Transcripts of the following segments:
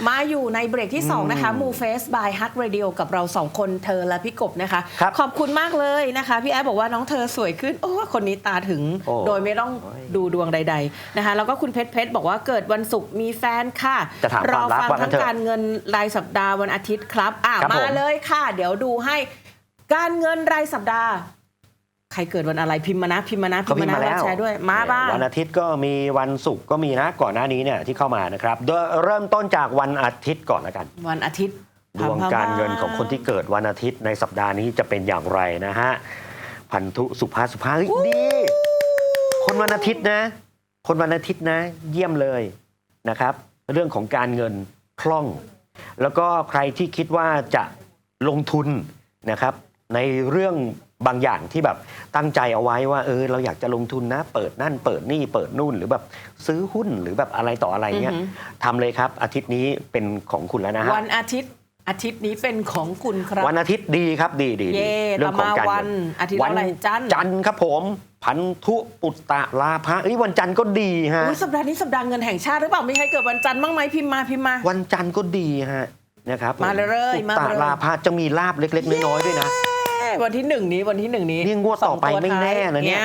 เออออะมาอยู่ในเบรกที่ 2 นะคะ Move Face by Hut Radio กับเรา 2 คนเธอและพี่กบนะคะ ครับขอบคุณมากเลยนะคะ พี่แอฟบอกว่าน้องเธอสวยขึ้น โอ้คนนี้ตาถึงโอ้ โดยไม่ต้องโอ้ยดูดวงใด ๆนะคะ แล้วก็คุณเพชรเพชรบอกว่าเกิดวันศุกร์มีแฟนค่ะจะถามรอความรักฟังว่างั้ทั้นงเถอะการเงินรายสัปดาห์วันอาทิตย์ครับอะครับมาผมเลยค่ะ เดี๋ยวดูให้ การเงินรายสัปดาห์ ใครเกิดวันอะไรพิมพ์มานะพิมพ์มานะพิเขามพ์มีมานะมาแล้วรับแชร์ด้วยมาบ้างวันอาทิตย์ก็มีวันศุกร์ก็มีนะก่อนหน้านี้เนี่ยที่เข้ามานะครับโดยเริ่มต้นจากวันอาทิตย์ก่อนแล้วกัน วันอาทิตย์ดวงการเงินของคนที่เกิดวันอาทิตย์ในสัปดาห์นี้จะเป็นอย่างไรนะฮะพันธุสุภาสุภาเฮ้ยดีคนวันอาทิตย์นะ คนวันอาทิตย์นะ เยี่ยมเลยนะครับ เรื่องของการเงินคล่อง แล้วก็ใครที่คิดว่าจะลงทุนนะครับ ในเรื่อง บางอย่างที่แบบตั้งใจเอาไว้ว่าเออเราอยากจะลงทุนนะ เปิดนั่นเปิดนี่เปิดนู่นหรือแบบซื้อหุ้นหรือแบบอะไรต่ออะไรเงี้ยอือหือทำเลยครับอาทิตย์นี้เป็นของคุณแล้วนะฮะวันอาทิตย์อาทิตย์นี้เป็นของคุณครับ วันอาทิตย์ดีครับดีดีดีเย่เรื่องของการต่อมาวัเงินนอาทิตย์อะไรจันทร์จันทร์ครับผมพันธุปุตตะลาภะเอ้ยวันจันทร์ก็ดีฮะอุ๊ยสัปดาห์นี้สัปดาห์เงินแห่งชาติหรือเปล่ามีใครเกิดวันจันทร์บ้างไหมพิมพ์มาพิมพ์มา วันจันทร์ก็ดีฮะนะครับมาเลยปุตมาตะเลยลาภะจะมีลาบเล็ก ๆ น้อยๆด้วยนะ เอ้ยวันที่หนึ่งนี้วันที่หนึ่งนี้นี่งวดต่อไปสงไม่แน่นะเนี่ย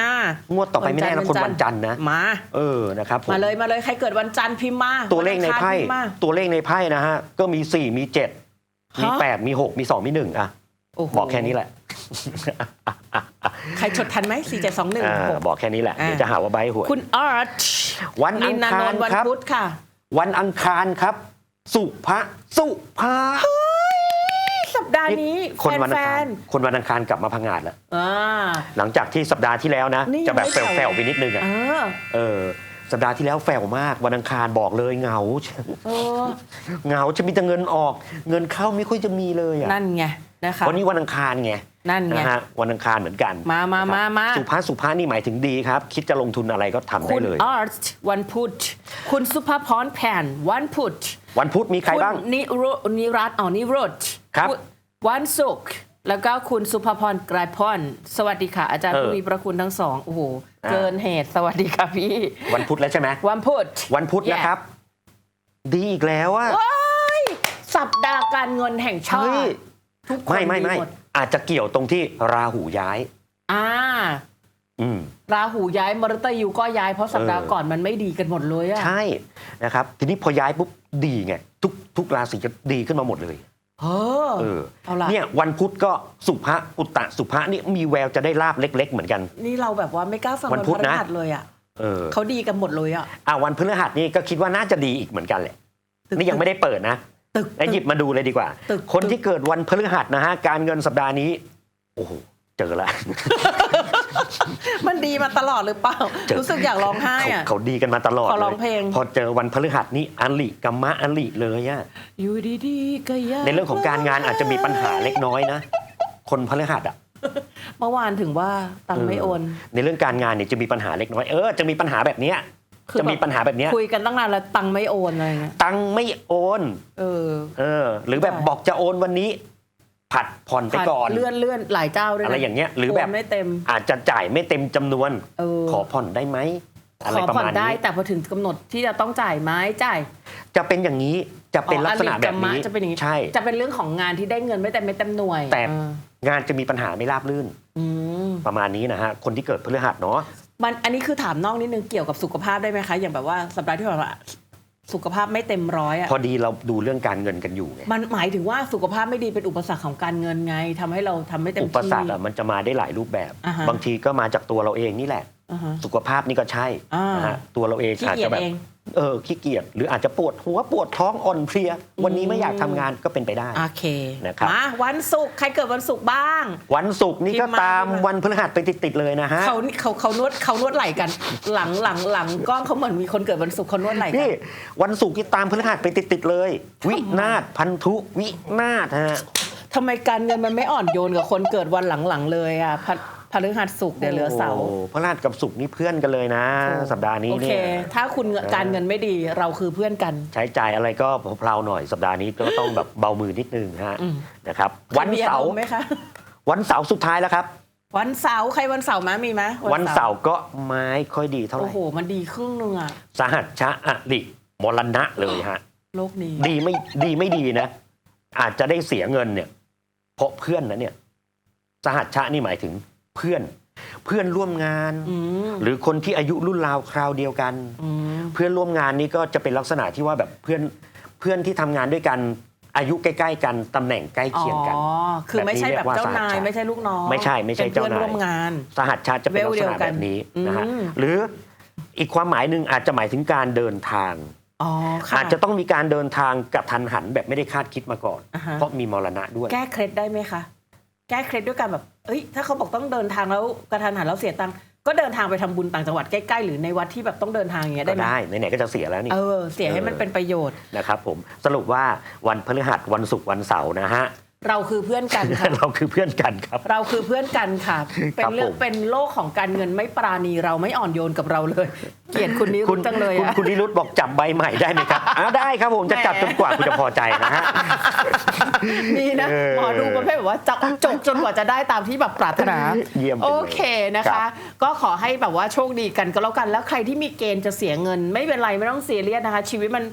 งวดต่อไปไม่แน่นะคนวันจันทร์นะมา เออนะครับผมมาเลยมาเลยใครเกิดวันจันทร์พิมพ์มาตัวเลขในไพ่วัอังคารพิมพ์มาตัวเลขในไพ่นะฮะก็มี4มี7มีฮะ8มี6มี2มี1อะโอ้โหบอกแค่นี้แหละใครจดทันไหมสี่เจ็ดสองหนึ่งอ่าบอกแค่นี้แหละอ่าเดี๋ยวจะหาว่าใบหวยคุณอาร์ตวันอันิงนนานคารนท์วันครับพุธค่ะวันอังคารครับ สุภะสุภาสัปดา ห์นี้คนวันอัแฟงคารนคนวันอังคารกลับมาพังงาดแล้ว ๆอ่า หลังจากที่สัปดาห์ที่แล้วนะ นี่จะแบบยังไม่แฝแผ่ววๆ ไปนิดนึงอะเออเออสัปดาห์ที่แล้วแฝวมาก วันอังคารบอกเลยเหงา เออเหงาจะมีแต่เงินออก เงินเข้าไม่ค่อยจะมีเลยอะนั่นไงนะคะวันนี้วันอังคารไงนั่นไง นะฮะวันอังคารเหมือนกันมามานะครับมามา สุภาสุภานี่หมายถึงดีครับ คิดจะลงทุนอะไรก็ทำได้คุณเลย อาร์ตวันพุธคุณสุภาพรแผ่นวันพุธวันพุธมีใครบ้างณนิโรนิรัตน์อ๋อนิโรธครับ ณ วันศุกร์แล้วก็คุณสุภพรไกรพรสวัสดีค่ะ อาจารย์เออ ผู้มีพระคุณทั้งสองโอ้โหอ่าเกินเหตุสวัสดีค่ะพี่ วันพุธแล้วใช่ไหมวันพุธ วันพุธนะครับ ดีอีกแล้วอะว้ายสัปดาห์การเงินแห่งชาเฮ้ยติทุกคนไม่ไม่ไม่ดีหดอาจจะเกี่ยวตรงที่ราหูย้าย อ่า อืม ราหูย้ายมรตยูก็ย้ายเพราะสัปดาห์เออ ก่อนมันไม่ดีกันหมดเลยอะใช่นะครับ ทีนี้พอย้ายปุ๊บดีไงทุกทุกราศีจะดีขึ้นมาหมดเลย เออเออเอาล่ะ เนี่ยวันพุธก็สุภะอุตตะสุภะนี่มีแววจะได้ลาบเล็ก ๆ เหมือนกัน นี่เราแบบว่าไม่กล้าฟังวันพุธนะพฤหัสเลยอะเออเขาดีกันหมดเลยอะอ่าวันพฤหัสนี่ก็คิดว่าน่าจะดีอีกเหมือนกันแหละตึกนี่ยังไม่ได้เปิดนะตึกแล้วหยิบมาดูเลยดีกว่า ตึกคนที่เกิดวันพฤหัสนะฮะการเงินสัปดาห์นี้ โอ้โหเจอละ มันดีมาตลอดหรือเปล่าเจอรู้สึกอยากร้องไห้เขาอะ เขาดีกันมาตลอดขอร้องยเพลง พอเจอวันพฤหัสนี่อันลิกัมมะอันลิเลยอะอยู่ดีๆก็อยากในเรื่องของการงานอาจจะมีปัญหาเล็กน้อยนะ คนพฤหัสอะเมื่อวานถึงว่าตังค์ไม่โอน ในเรื่องการงานเนี่ยจะมีปัญหาเล็กน้อยเออจะมีปัญหาแบบเนี้ยคือจะมีปัญหาแบบเนี้ยคุยกันตั้งนานแล้วตังค์ไม่โอนอะไรเงี้ยตังค์ไม่โอน เออ เออ หรือแบบใช่บอกจะโอนวันนี้ ผัดผ่อนไปก่อนเลื่อนเลื่อนหลายเจ้าด้วยนะอะไรอย่างเงี้ยหรือแบบโนไม่เต็ม อาจจะจ่ายไม่เต็มจำนวนเออขอผ่อนได้ไหมอะไรขอประผ่อนมาณได้นี้แต่พอถึงกำหนดที่จะต้องจ่ายไหมจ่ายจะเป็นอย่างนี้จะเป็นอ๋อลักษณะแบบอลิกรรมะนี้จะเป็นอย่างนี้ใช่ จะเป็นเรื่องของงานที่ได้เงินไม่เต็มไม่เต็มหน่วย แต่เอองานจะมีปัญหาไม่ราบรื่นอืมประมาณนี้นะฮะคนที่เกิดพฤหัสเนาะมันอันนี้คือถามนอกนิดนึงเกี่ยวกับสุขภาพได้ไหมคะ อย่างแบบว่าสัปดาห์ที่ผ่านมา สุขภาพไม่เต็มร้อยอะพอดีเราดูเรื่องการเงินกันอยู่ไงมันหมายถึงว่าสุขภาพไม่ดีเป็นอุปสรรคของการเงินไงทำให้เราทำไม่เต็มอุที่ปสรรคอะมันจะมาได้หลายรูปแบบอ่าฮะบางทีก็มาจากตัวเราเองนี่แหละอ่าฮะสุขภาพนี่ก็ใช่อ่านนะฮะตัวเราเองขี้อาจเกียจะจแบบ เองเออขี้เกียจหรืออาจจะปวดหัวปวดท้องอ่อนเพลีย วันนี้ไม่อยากทำงานก็เป็นไปได้ โอเคนะครับ มาวันศุกร์ใครเกิดวันศุกร์บ้าง วันศุกร์นี่ก็พิมพ์มาตามพิมพ์มาวันพฤหัสไปติดๆเลยนะฮะ เขาเขาเขานวดเขานวดไหล่กัน หลังหลังหลังกล้องเขาเหมือนมีคนเกิดวันศุกร์เขานวดไหล่กันี่นวันศุกร์ที่ตามพฤหัสไปติดๆเลย วินาศพันธุวินาศฮะ ทำไมการเงินมันไม่อ่อนโยนกับคนเกิดวันหลังๆเลยอะพฤพ ฤหัสศุกร์เดี๋ยวเหลือเสาร์โอ้พฤหัสกับศุกร์นี่เพื่อนกันเลยนะ สัปดาห์นี้โอเค เนี่ยถ้าคุณการเงินไม่ดีเราคือเพื่อนกัน ใช้จ่ายอะไรก็เพลาๆหน่อยสัปดาห์นี้ก็ต้องแบบเบามือนิดนึงฮะอืม นะครับ วันเสาร์มีอมณ์ไหมคะ วันเสาร์สุดท้ายแล้วครับ วันเสาร์ใครวันเสาร์มามีไหมวันเสาร์ก็ไม่ค่อยดีเท่าไหโอ้ร่โห มันดีครึ่งนึงอะสหัสชะอริมรณะเลยฮะ โลกนี้ ดีไม่ดีไม่ดีนะ อาจจะได้เสียเงินเนี่ยเพราะเพื่อนนะเนี่ย สหัชชะนี่หมายถึง เพื่อน เพื่อนร่วมงานอืมหรือคนที่อายุรุ่นราวคราวเดียวกันอืมเพื่อนร่วมงานนี่ก็จะเป็นลักษณะที่ว่าแบบเพื่อนเพื่อนที่ทำงานด้วยกันอายุใกล้ ๆ กันตำแหน่งใกล้อ๋อเคียงกันคือไม่ใช่แบบแบบนี้เรียกว่าเจ้านายสหชาติไม่ใช่ลูกน้อง ไม่ใช่ไม่ใช่ป็นเพื่อนเจ้านายร่วมงาน สหัชชาติจะเป็นลักษณะเวลเดียวกันแบบนี้นะฮะอืมหรืออีกความหมายหนึ่งอาจจะหมายถึงการเดินทางอ๋อค่ะอาจจะต้องมีการเดินทางกับทันหันแบบไม่ได้คาดคิดมาก่อนอ่าฮะเพราะมีมรณะด้วย แก้เคล็ดได้ไหมคะ แก้เคล็ดด้วยการแบบ เอ้ย ถ้าเขาบอกต้องเดินทางแล้วกระทันหันแล้วเสียตังค์ก็เดินทางไปทำบุญต่างจังหวัดใกล้ๆ หรือในวัดที่แบบต้องเดินทางอย่างเงี้ยก็ได้ไหมได้ไหนๆก็จะเสียแล้วนี่ เออ เสียให้มันเป็นประโยชน์ นะครับผมสรุปว่าวันพฤหัสวันศุกร์วันเสาร์นะฮะ เราคือเพื่อนกันค่ะ เราคือเพื่อนกันครับ เราคือเพื่อนกันค่ะ เป็นเรื่องผมเป็นโลกของการเงินไม่ปราณีเราไม่อ่อนโยนกับเราเลย เกลียดคุณนิคุรุณธจังเลยคุณอะคุณนิรุตบอกจับใบใหม่ได้ไหมครับอ้าวได้ครับผมจะจับแหมจนกว่าคุณจะพอใจนะฮะมีนะเออหมอดูประเภทแบบว่าจะจบจนกว่าจะได้ตามที่แบบปรารถนาเยี่ยมจังเลยโอเคนะครัคะบก็ขอให้แบบว่าโชคดีกันก็แล้วกันแล้วใครที่มีเกณฑ์จะเสียเงิน ไม่เป็นไรไม่ต้องเสียเรียสนะคะ ชีวิตมัน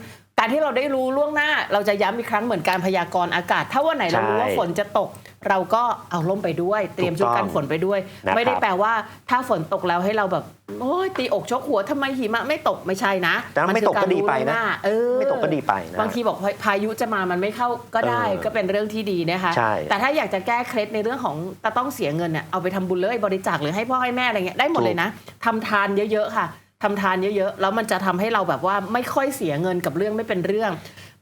การที่เราได้รู้ล่วงหน้าเราจะย้ำอีกครั้งเหมือนการพยากรณ์อากาศ ถ้าวันไหนเรารู้ว่าฝนจะตก เราก็เอาล่มไปด้วย เตรียมชุดกันฝนไปด้วย นะครับไม่ได้แปลว่าถ้าฝนตกแล้วให้เราแบบโอ้ยตีอกชกหัวทำไมหิมะไม่ตกไม่ใช่นะแต่ไม่ตกก็ดีไปนะมัคือารรู้ล่วงหาเออ ไม่ตกก็ดีไปนะ บางทีบอกพายุจะมามันไม่เข้าก็ได้เออก็เป็นเรื่องที่ดีนะคะ ใช่ แต่ถ้าอยากจะแก้เคล็ดในเรื่องของจะต้องเสียเงินเนี่ยเอาไปทำบุญเลยบริจาคหรือให้พ่อให้แม่อะไรเงี้ยได้หมดเลยนะทำทานเยอะๆค่ะ ทำทานเยอะๆ แล้วมันจะทำให้เราแบบว่าไม่ค่อยเสียเงินกับเรื่องไม่เป็นเรื่อง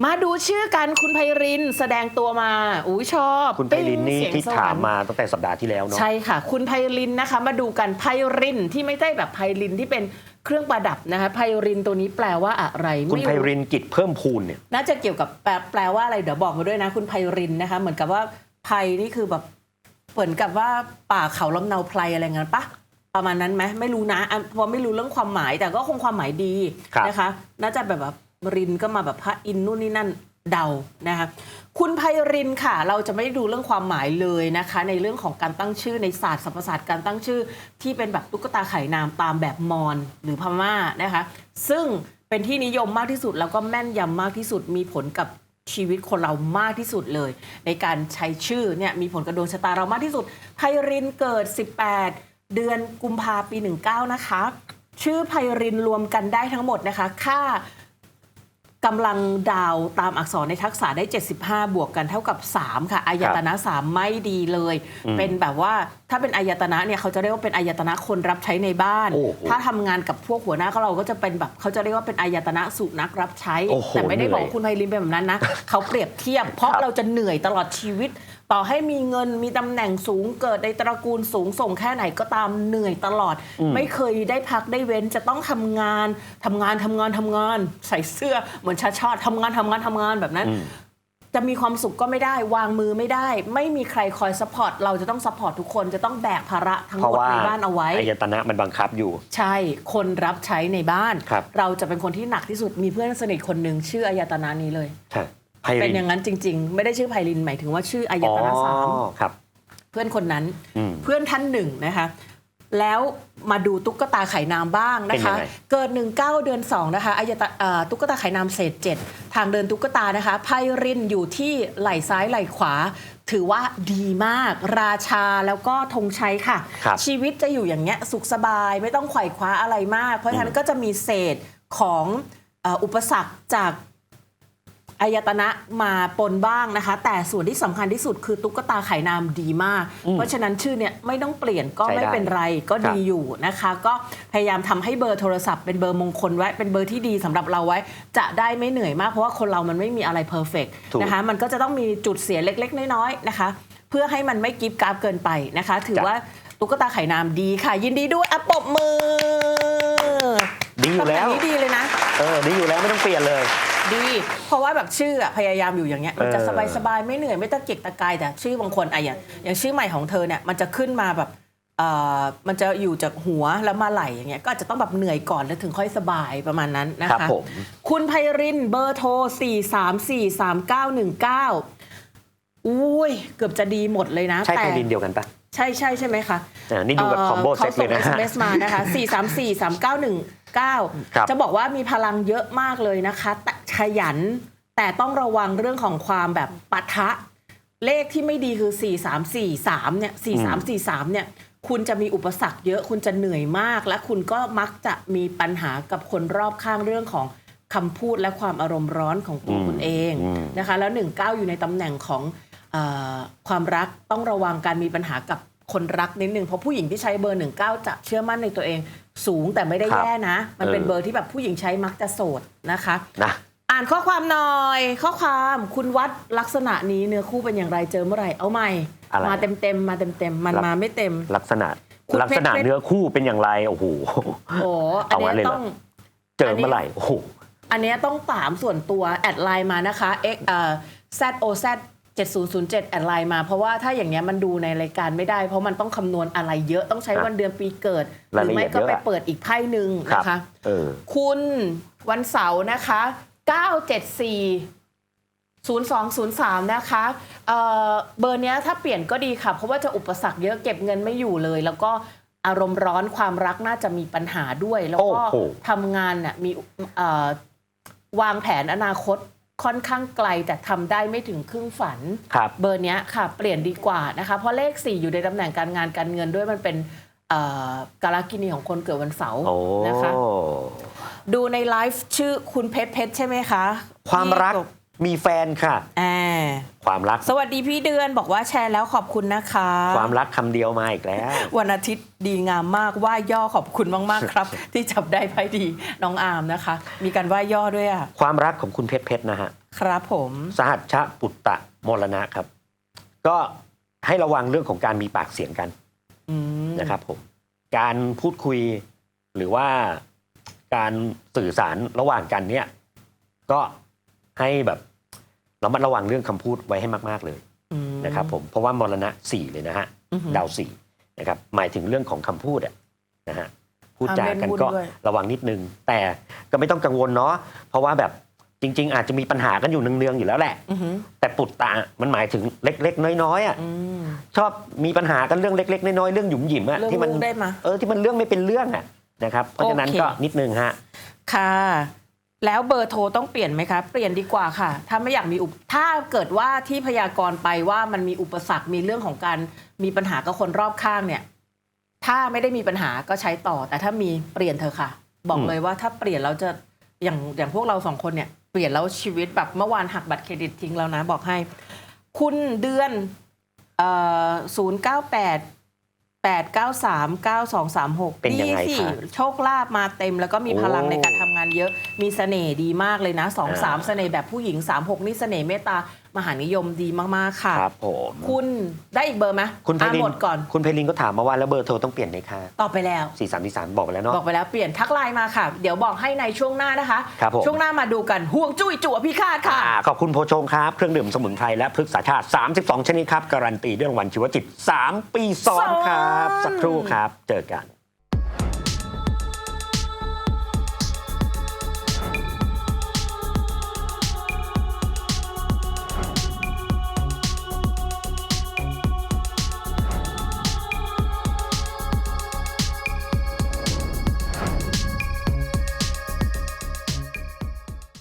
มาดูชื่อกันคุณไพรินแสดงตัวมาอุ้ยชอบ คุณไพลินนี่ปิ๊งที่เสียงสวรถามรค์มาตั้งแต่สัปดาห์ที่แล้วเนาะใช่ค่ะ คุณไพรินนะคะ มาดูกันไพรินที่ไม่ได้แบบไพรินที่เป็นเครื่องประดับนะคะไพรินตัวนี้แปลว่าอะไรคุณไม่ไพรู้รินกิจเพิ่มพูนเนี่ยน่าจะเกี่ยวกับแปลแปลว่าอะไรเดี๋ยวบอกมาด้วยนะ คุณไพรินนะคะ เหมือนกับว่าไพนี่คือแบบเหมือนกับว่าป่าเขาลำเนาไพรอะไรเงี้ยปะ ประมาณนั้นไหมไม่รู้นะอะเพราะไม่รู้เรื่องความหมายแต่ก็คงความหมายดีครับนะคะ น่าจะแบบแบบรินก็มาแบบพระอินทร์นู่นนี่นั่นเดานะคะคุณไพรินค่ะ เราจะไม่ดูเรื่องความหมายเลยนะคะ ในเรื่องของการตั้งชื่อในศาสตร์สรรพศาสตร์การตั้งชื่อ ที่เป็นแบบตุ๊กตาไข่นามตามแบบมอญหรือพม่านะคะ ซึ่งเป็นที่นิยมมากที่สุด แล้วก็แม่นยำมากที่สุดมีผลกับชีวิตคนเรามากที่สุดเลย ในการใช้ชื่อเนี่ยมีผลกับดวงชะตาเรามากที่สุดไพรินเกิด 18 เดือนกุมภาปี 19 นะคะ ชื่อไพรินรวมกันได้ทั้งหมดนะคะ ค่ากำลังดาวตามอักษรในทักษะได้ 75 บวกกันเท่ากับ 3 ค่ะ อายตนะ 3 ไม่ดีเลยอืมเป็นแบบว่า ถ้าเป็นอายตนะเนี่ยเขาจะเรียกว่าเป็นอายตนะคนรับใช้ในบ้าน โอ้โหถ้าทำงานกับพวกหัวหน้าก็เราก็จะเป็นแบบเขาจะเรียกว่าเป็นอายตนะสุนัขรับใช้ โอ้โหแต่ไม่ได้เหนื่บอยอกคุณไพรินเป็นแบบนั้นนะ เขาเปรียบเทียบ เพราะครับเราจะเหนื่อยตลอดชีวิต ต่อให้มีเงินมีตำแหน่งสูงเกิดในตระกูลสูงส่งแค่ไหนก็ตามเหนื่อยตลอด ไม่เคยได้พักได้เว้นจะต้องทำงานทำงานทำงานทำงาน ใส่เสื้อเหมือนชาชาติทำงานทำงานทำงานแบบนั้นอืม จะมีความสุขก็ไม่ได้ วางมือไม่ได้ ไม่มีใครคอยซัพพอร์ตเราจะต้องซัพพอร์ตทุกคนจะต้องแบกภาระทั้งเพหราะมดว่าในบ้านเอาไว้อายตนะมันบังคับอยู่ ใช่คนรับใช้ในบ้านครับเราจะเป็นคนที่หนักที่สุดมีเพื่อนสนิทคนหนึ่งชื่ออายตนะนี้เลยใช่ไพเป็รินนอย่างนั้นจริง ๆ ไม่ได้ชื่อไพลินหมายถึงว่าชื่ออายอ๋อตนะสามครับเพื่อนคนนั้นอืมเพื่อนท่านหนึ่งนะคะ แล้วมาดูตุ๊กตาไข่นามบ้างนะคะเป็นยังไงเกิด 19 เดือน 2 นะคะอายตะเอ่อตุ๊กตาไข่นามเศษ 7 ทางเดินตุ๊กตานะคะไพรินอยู่ที่ไหล่ซ้ายไหล่ขวา ถือว่าดีมาก ราชาแล้วก็ธงชัยค่ะครับชีวิตจะอยู่อย่างเงี้ยสุขสบายไม่ต้องไขว่คว้าอะไรมาก เพราะฉะนั้นก็จะมีเศษของเอ่ออุปสรรคจาก อายตนะมาปนบ้างนะคะ แต่ส่วนที่สำคัญที่สุดคือตุ๊กตาไข่นามดีมากอืมเพราะฉะนั้นชื่อเนี่ยไม่ต้องเปลี่ยนก็ใช้ได้ไม่เป็นไรก็ครับดีอยู่นะคะ ก็พยายามทำให้เบอร์โทรศัพท์เป็นเบอร์มงคลไว้เป็นเบอร์ที่ดีสำหรับเราไว้ จะได้ไม่เหนื่อยมากเพราะว่าคนเรามันไม่มีอะไรเพอร์เฟกถูกนะคะมันก็จะต้องมีจุดเสียเล็ก ๆ น้อยๆนะคะ เพื่อให้มันไม่กิฟกราฟเกินไปนะคะ ถือจ้ะว่าตุ๊กตาไข่นามดีค่ะ ยินดีด้วยอะปรบมือดีอยู่แล้วตำแหน่งนี้ดีเลยนะเออดีอยู่แล้วไม่ต้องเปลี่ยนเลย ดี เพราะว่าแบบชื่ออะพยายามอยู่อย่างเงี้ยมันจะเออสบายสบายๆไม่เหนื่อยไม่ตะเกียกตะกายแต่ชื่อบางคนอะอย่างอย่างชื่อใหม่ของเธอเนี่ยมันจะขึ้นมาแบบเอ่อมันจะอยู่จากหัวแล้วมาไหลอย่างเงี้ยก็อาจจะต้องแบบเหนื่อยก่อนแล้วถึงค่อยสบายประมาณนั้นนะครัคะบผม คุณไพรินเบอร์โทร 4 3 4 3 9 1 9 อุ้ย เกือบจะดีหมดเลยนะใช่แต่ไพรินเดียวกันปะใช่ใช่ใช่ไหมคะอ่านี่ดูแบบคอมโบอ่อเซ็ตเลยนะเขาส่งฮะ SMS มานะคะ 4 3 4 3 9 1 ครับ9จะบอกว่ามีพลังเยอะมากเลยนะคะแต่ขยันแต่ต้องระวังเรื่องของความแบบปะทะ เลขที่ไม่ดีคือ 4 3 4 3เนี่ย4 3 4 3เนี่ยคุณจะมีอุปสรรคเยอะคุณจะเหนื่อยมาก และคุณก็มักจะมีปัญหากับคนรอบข้างเรื่องของคำพูดและความอารมณ์ร้อนของตัวอืมคุณเองอืมนะคะแล้ว 19 อยู่ในตำแหน่งของเออความรักต้องระวังการมีปัญหากับคนรักนิดนึงเพราะผู้หญิงที่ใช้เบอร์ 19 จะเชื่อมั่นในตัวเอง สูงแต่ไม่ได้ครับแย่นะ มันเป็นเออเบอร์ที่แบบผู้หญิงใช้มักจะโสดนะคะนะอ่านข้อความหน่อย ข้อความคุณวัดลักษณะนี้เนื้อคู่เป็นอย่างไรเจอเมื่อไหร่เอาใหม่อะไรมาเต็มเต็มๆมาเต็มเต็มๆมันลักมาไม่เต็มลักษณะคุณลักษณะเพชรเนื้อคู่เป็นอย่างไรโอ้โหโอ้อันเอางั้นเลยเหรอเนี้ยต้องเจอเมื่อไหร่โอ้โหอันเนี้ยต้องถามส่วนตัวแอดไลน์มานะคะ x เอ่อ z o z 7007แอดไลน์มาเพราะว่าถ้าอย่างเงี้ยมันดูในรายการไม่ได้ เพราะมันต้องคำนวณอะไรเยอะต้องใช้ครับวันเดือนปีเกิด หรายรืละอเอีไม่ยดก็เยอะไปอะเปิดอีกไพ่หนึ่งครับนะคะเออคุณวันเสาร์นะคะ 974 0203 นะคะเอ่อเบอร์เนี้ยถ้าเปลี่ยนก็ดีค่ะ เพราะว่าจะอุปสรรคเยอะเก็บเงินไม่อยู่เลย แล้วก็อารมณ์ร้อนความรักน่าจะมีปัญหาด้วย แล้วก็โอ้โหทำงานน่ะมีเอ่อวางแผนอนาคต ค่อนข้างไกลแต่ทำได้ไม่ถึงครึ่งฝัน ครับ เบอร์เนี้ยค่ะ เปลี่ยนดีกว่านะคะ เพราะเลข 4 อยู่ในตำแหน่งการงานการเงินด้วยมันเป็นเอ่อกาลกินีของคนเกิดวันเสาร์โอ้ นะคะ ดูในไลฟ์ชื่อคุณเพชรเพชรใช่ไหมคะความรักที่มีแฟนค่ะ อ่า ความรัก สวัสดีพี่เดือนบอกว่าแชร์แล้วขอบคุณนะคะ ความรักคำเดียวมาอีกแล้ว วันอาทิตย์ดีงามมากว่าย่อขอบคุณมากๆครับ ที่จับได้ไพ่ดีน้องอาร์มนะคะ มีการว่าย่อด้วยอะความรักของคุณเพชรเพชรนะฮะครับผมสหัชชะปุตตะมรณะครับ ก็ให้ระวังเรื่องของการมีปากเสียงกันอืมนะครับผมการพูดคุยหรือว่าการสื่อสารระหว่างกันเนี่ย ก็ให้แบบ ระมัดระวังเรื่องคำพูดไว้ให้มากๆเลยอืมนะครับผมเพราะว่ามรณะสี่เลยนะฮะอือหือดาวสี่นะครับหมายถึงเรื่องของคำพูดอะนะฮะพูดจากันห้ามเล่นหุ้นก็ด้วยระวังนิดนึง แต่ก็ไม่ต้องกังวลเนาะเพราะว่าแบบจริง ๆ อาจจะมีปัญหากันอยู่เนืองๆอยู่แล้วแหละอือหือแต่ปุตตะมันหมายถึงเล็ก ๆ น้อยๆอะอืมชอบมีปัญหากันเรื่องเล็ก ๆ น้อยๆเรื่องหยุมหยิมอะเรื่องที่มัลูกได้มาเออที่มันเรื่องไม่เป็นเรื่องอะนะครับ เพราะฉะนั้นโอเคก็นิดนึงฮะค่ะ แล้วเบอร์โทรต้องเปลี่ยนไหมคะ เปลี่ยนดีกว่าค่ะ ถ้าไม่อยากมีอุปถ้าเกิดว่าที่พยากรณ์ไปว่ามันมีอุปสรรคมีเรื่องของการมีปัญหากับคนรอบข้างเนี่ย ถ้าไม่ได้มีปัญหาก็ใช้ต่อ แต่ถ้ามีเปลี่ยนเธอะค่ะ บอกเลยว่าถ้าเปลี่ยนเราจะอย่างอย่างพวกเราสองคนเนี่ยเปลี่ยนแล้วชีวิตแบบเมื่อวานหักบัตรเครดิตทิ้งแล้วนะ บอกให้ คุณเดือนศูนย์เก้าแปด แปดเก้าสามเก้าสองสามหกเป็นยังไงสิคะโชคลาภมาเต็มแล้วก็มีโอ้พลังในการทำงานเยอะมีเสน่ห์ดีมากเลยนะสองสามอ่าเสน่ห์แบบผู้หญิงสามหกนี่เสน่ห์เมตตา มหานิยมดีมากๆค่ะ ครับผมคุณได้อีกเบอร์ไหมคุณไพอ่านลินหมดก่อน คุณไพลินก็ถามมาว่าแล้วเบอร์โทรต้องเปลี่ยนไหมคะตอบไปแล้ว สี่สามสี่สามบอกไปแล้วเนาะ บอกไปแล้วเปลี่ยนทักไลน์มาค่ะ เดี๋ยวบอกให้ในช่วงหน้านะคะ ครับผม ช่วงหน้ามาดูกันห่วงจุ้ยจั่วพิฆาตค่ะ อ่าขอบคุณโพชงครับ เครื่องดื่มสมุนไพรและพฤกษาชาติ 32 ชนิดครับ การันตีด้วยรางวัลชีวจิต 3 ปีซ้อนครับซ้อนสักครู่ครับ เจอกัน